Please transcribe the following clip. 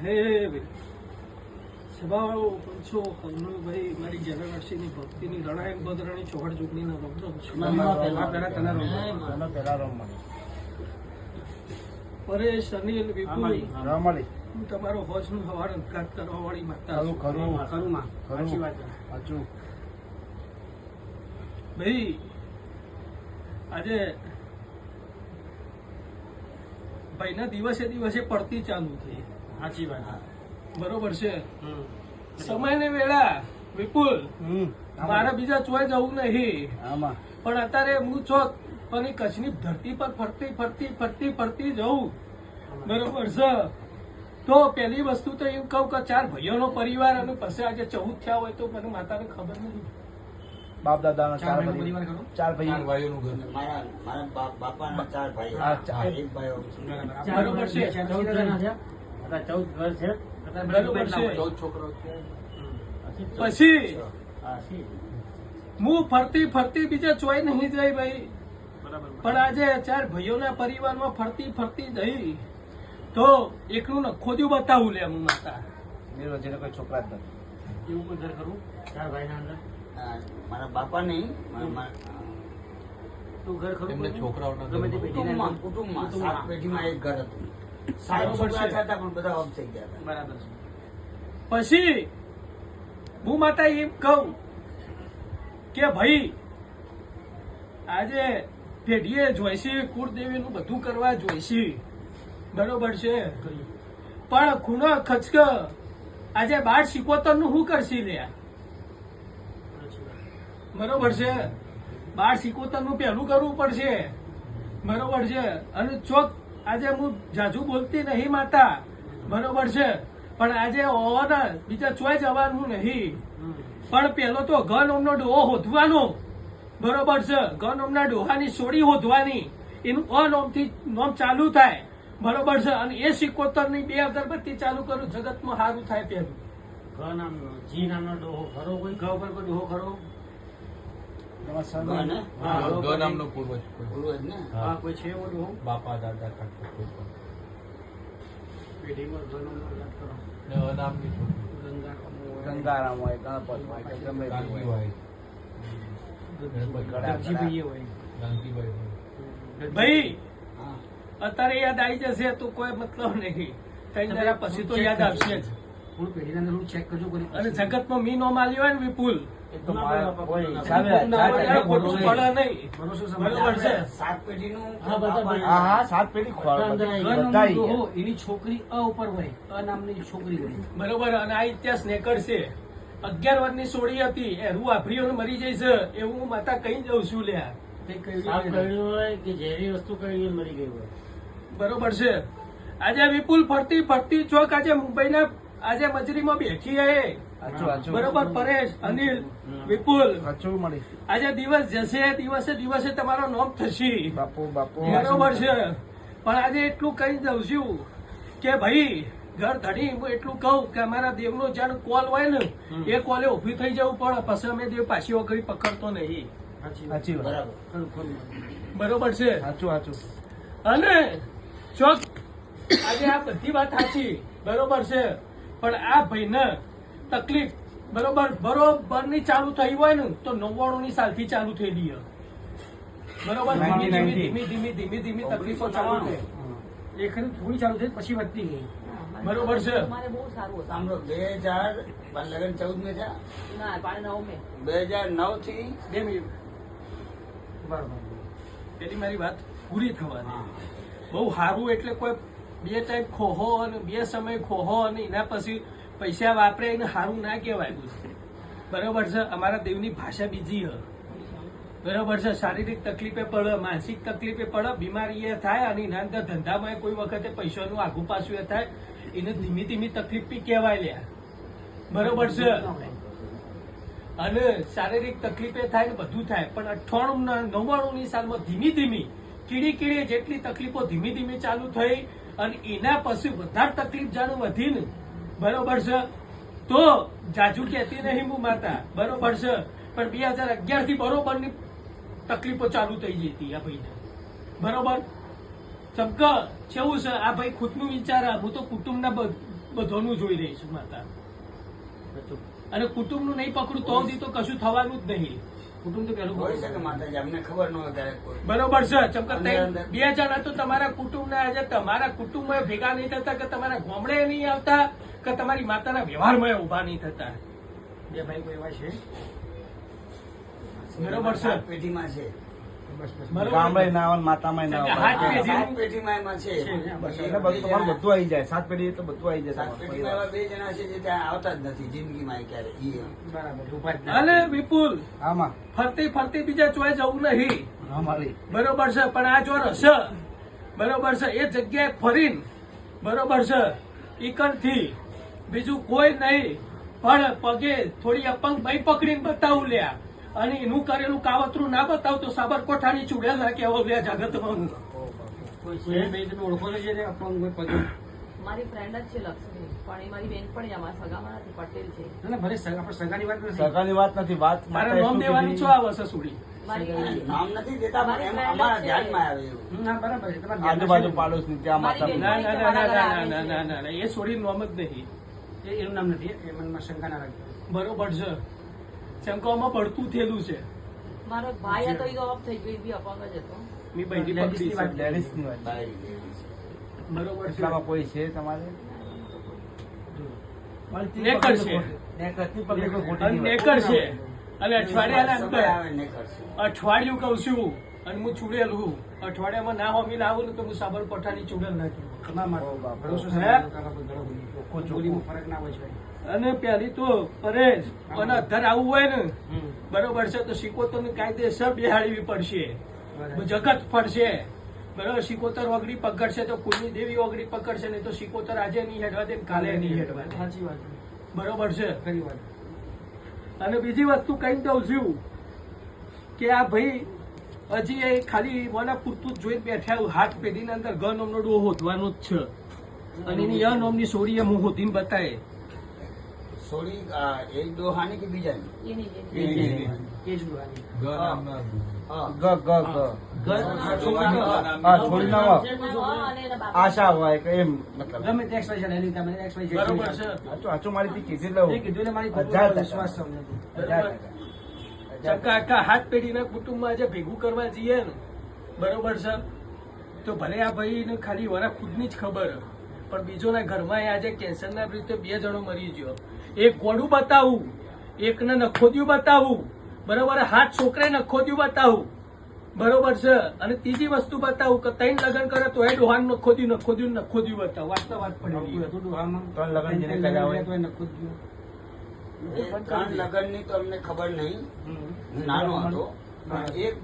હે સભાવાળો પંચો કમળભાઈ મારી જનરસિંહની ભક્તિની રણાયણ બદરાણી ચોહડ ચૂંટણીના રમવાની પરેશ અનિલ વિપુલ રમણી હું તમારો હોજનું હવાર અંધકાર કરવા વાળી માતા છું. ખરું. ખરું સાચું. ભાઈ આજે ભાઈના દિવસે દિવસે પડતી ચાલુ થઈ. સાચી વાત. બરોબર છે. સમય ને વેળા વિપુલ મારે બીજા ચોય જવું નહીં. આમાં. પણ અત્યારે હું છો પણ એ કચ્છની ધરતી પર ફરતી ફરતી ફરતી ફરતી જવું. બરોબર છે. તો પહેલી વસ્તુ તો એમ કહું કે ચાર ભાઈઓનો પરિવાર અને પછી આજે ચૌદ થયા હોય તો મને માતાને ખબર નથી. બાપ દાદા ચાર ભાઈ પરિવાર ચાર ભાઈ મારા મારા બાપાના ચાર ભાઈ બરોબર. છે. ચૌદ ઘર છે. ચૌદ છે. પછી? હું ફરતી ફરતી બીજા ચોઈ નહીં જઈ ભાઈ. પણ આજે ચાર ભાઈઓના પરિવારમાં ફરતી ફરતી જઈ. તો એકનું ન ખોદ્યું બતાવું લે હું માતા. નિર્વચને કોઈ છોકરા જ નથી. એવું કોઈ ઘર ખરું? ચાર ભાઈના અંદર? હા, મારા બાપા નહીં તું ઘર ખરું? છોકરાઓના કુટુંબમાં. કુટુંબમાં. સાત પેઢીમાં એક ઘર હતું. પછી હું માતા એમ કહું કે ભાઈ આજે પેઢીએ જોઈશે કુળદેવીનું બધું કરવા જોઈશે. બરોબર છે? પણ ખૂણો ખચક આજે બાર શીખોતરનું શું કરશી લ્યા? બરોબર છે? બાર શિકોતરનું પહેલું કરવું પડશે. બરોબર છે? અને ચોક આજે હું જાજુ બોલતી નહીં માતા. બરોબર છે? પણ આજે ઓવાના બીજા ચોય જવાનું નહીં. પણ પેલો તો ઘન ઓમનો ડોહો હોધવાનો. બરોબર છે? ઘન ઓમના ડોહાની સોડી હોધવાની. એનું અનોમથી નોમ ચાલુ થાય. બરોબર છે? અને એ સિકોતરની બે અગરબત્તી ચાલુ કરું. જગતમાં સારું થાય પેલું. ઘ નામનો જી નામનો ડોહો ખરો કોઈ? ઘ કોઈ ડોહો ખરો? બાપા દાદા કોઈ પણ. પેઢીમાં નામનો. ગંગારામ હોય. ગણપત હોય ગમે ભાઈ! અત્યારે યાદ આવી જશે તો કોઈ મતલબ નહીં. કઈ જરા પછી તો યાદ આવશે જ. પૂરું પેઢીના અંદર હું ચેક કરજો કરી અને જગતમાં મી નો માલ્યો હોય ને વિપુલ છે. એની છોકરી અ ઉપર હોય અ નામની છોકરી હોય. બરોબર અને આ ઇતિહાસ નીકળશે અગિયાર વર્ષની સોળી હતી એ રૂ આફરીઓ મરી જઈશ એવું હું માતા કહી જઉં છું હોય કે ઝેરી વસ્તુ હોય મરી ગઈ હોય. બરોબર છે. આજે વિપુલ ફરતી ફરતી ચોક આજે મુંબઈના આજે મજરીમાં બેઠી બરોબર પરેશ અનિલ વિપુલ. આજે દિવસ જશે દિવસે દિવસે તમારો નોમ થશે. બાપુ બાપુ. બરોબર છે. પણ આજે એટલું કહી દઉં છું કે ભાઈ ઘર ધણી હું એટલું કહું કે અમારા દેવનો જાણ કોલ હોય ને એ કોલે ઊભી થઈ જવું પણ પછી અમે દેવ પાછી વગડી પકડતો નહીં. બરાબર છે. સાચું સાચું. અને ચોક આજે આ બધી વાત સાચી. બરોબર છે. પણ આ ભાઈને તકલીફ બરોબર બરોબરની ચાલુ થઈ હોય ને તો નવ્વાણું ની સાલથી ચાલુ થયેલી. બરોબર? ધીમી ધીમી ધીમી ધીમી તકલીફો ચાલુ થઈ. એ ખરી થોડી ચાલુ થઈ પછી વધતી ગઈ. બરોબર છે? સાંભળો બે હજાર લગન ચૌદમાં ના બે હજાર નવથી બે મિનિટ. બરોબર. પેલી મારી વાત પૂરી થવા દે. બહુ સારું એટલે કોઈ બે ટાઈમ ખોહો અને બે સમય ખોહો અને એના પછી પૈસા વાપરે એને સારું ના કહેવાય બરોબર છે? અમારા દેવની ભાષા બીજી હ. બરોબર છે? શારીરિક તકલીફે પડે, માનસિક તકલીફે પડે બીમારી એ થાય અને એના અંદર ધંધામાં કોઈ વખતે પૈસાનું આઘું પાછું એ થાય. એને ધીમી ધીમી તકલીફ બી કહેવાય લ્યા. બરોબર છે? અને શારીરિક તકલીફે થાય ને બધું થાય. પણ અઠ્ઠાણું નવ્વાણું ની સાલમાં ધીમી ધીમી, કીડી કીડી જેટલી તકલીફો ધીમી ધીમી ચાલુ થઈ અને એના પછી વધારે તકલીફ જાણે વધી ને. બરોબર છે? તો જાજુ કહેતી નહીં હું માતા. બરોબર છે? પણ બે હજાર અગિયારથી બરોબરની તકલીફો ચાલુ થઈ જતી આ ભાઈને. બરોબર? ચમક કેવું છે? આ ભાઈ ખુદનું વિચાર હું તો કુટુંબના બધોનું જોઈ રહી છું માતા. અને કુટુંબનું નહીં પકડું તો તો કશું થવાનું જ નહીં. કુટુંબ તો પેલું હોય શકે માતાજી અમને ખબર ન હોય ત્યારે બરોબર છે ચમકર અંદર તઈ અંદર. બે જણા તો તમારા કુટુંબના આજે તમારા કુટુંબમાં ભેગા નહીં થતા કે તમારા ગામડે નહીં આવતા કે તમારી માતાના વ્યવહારમાં ઊભા નહીં થતા બે ભાઈ એવા છે બરોબર છે. પેઢી પેઢીમાં છે. ગામડે ના આવે માતામાં ના આવે સાત પેઢીમાં છે. એટલે બધું તમારું બધું આવી જાય. સાત પેઢી તો બધું આવી જાય સાત પેઢીમાં બે જણા છે જે ત્યાં આવતા જ નથી. જિંદગીમાં ક્યારે ઈ બરાબર ઊભા જ ના. અને વિપુલ આમાં. ફરતી ફરતી બીજા ચોય જવું નહીં. બરોબર છે પણ આ જો હશે. બરોબર છે એ જગ્યાએ ફરીને. બરોબર છે ઈકણથી. બીજું કોઈ નહીં. પણ પગે થોડી અપંગ ભાઈ પકડીને બતાવું લ્યા. અને એનું કરેલું કાવતરું ના બતાવતો સાબરકોઠાની ચૂડેલા કે હવે જગતમાં. મારી ફ્રેન્ડ જ છે લક્ષ્મી પણ એ મારી બેન પણ અમારા સગામાં નથી પટેલ છે. એ છોડી નામ જ નહીં એનું નામ નથી એ મનમાં શંકા ના રાખી. બરોબર છે. શંકામાં પડતું થયેલું છે. મારો ભાઈ હતો એ ઓફ થઈ ગયો એ બી અપંગ જ હતો. મી બહેરી પકડી વાત લેડીસની વાત. બરોબર છે. કોઈ છે તમારે? નેકર છે. નેકર છે. અને અઠવાડિયા અઠવાડિયું કહું છું અને હું ચૂડેલ હું. અઠવાડિયામાં ના હોમી લાવું ને તો હું સાબર પઠાની ચૂડેલ નાખી. ફરક ના હોય છે. અને પેલી તો પરેશ અને અધર આવવું હોય ને. બરોબર છે તો સિકોતર કાયદેસર બેહાડવી પડશે. જગત પડશે. બરોબર સિકોતર ઓગળી પકડશે તો કુલની દેવી ઓગળી પકડશે નહીં તો સિકોતર આજે નહીં હેડવા દે કાલે નહીં હેડવા દે. સાચી વાત બરોબર છે. ખરી વાત. અને બીજી વસ્તુ કહી દઉં છું કે આ ભાઈ હજી એ ખાલી મને પૂરતું જ જોઈ બેઠા હાથ પેઢીના અંદર ઘ નોમનો ડો હોતવાનો જ છે. અને એની અ નોમની સોડીએ હું હોતીને બતાવે સોરી એ દોહાની કે બીજાની? તમે એક્સપ્રેશન બરોબર કીધું ને મારી વિશ્વાસ તમને હાથ પેઢીના કુટુંબમાં જે ભેગું કરવા જઈએ ને. બરોબર છે. તો ભલે આ ભાઈને ખાલી વરા ખુદની જ ખબર પણ બીજોના ઘરમાં એ આજે કેન્સરના રીતે બે જણો મરી ગયો. એક ગોળું બતાવું એકને નખોદ્યું બતાવું બરોબર હાથ છોકરાએ નખોદ્યું બતાવું બરોબર છે? અને ત્રીજી વસ્તુ બતાવું કે તૈન લગ્ન કરે તો એ ડોહાન નખોદ્યું નખોદ્યું નખોદ્યું બતાવું. વાસ્તવ વાત આવતું પડી હતું ડોહામાં. ત્રણ લગ્ન જેને કર્યા હોય. તો એ નખું જ ગયું. એ ત્રણ લગ્નની તો અમને ખબર નહીં. નાનો હતો. એક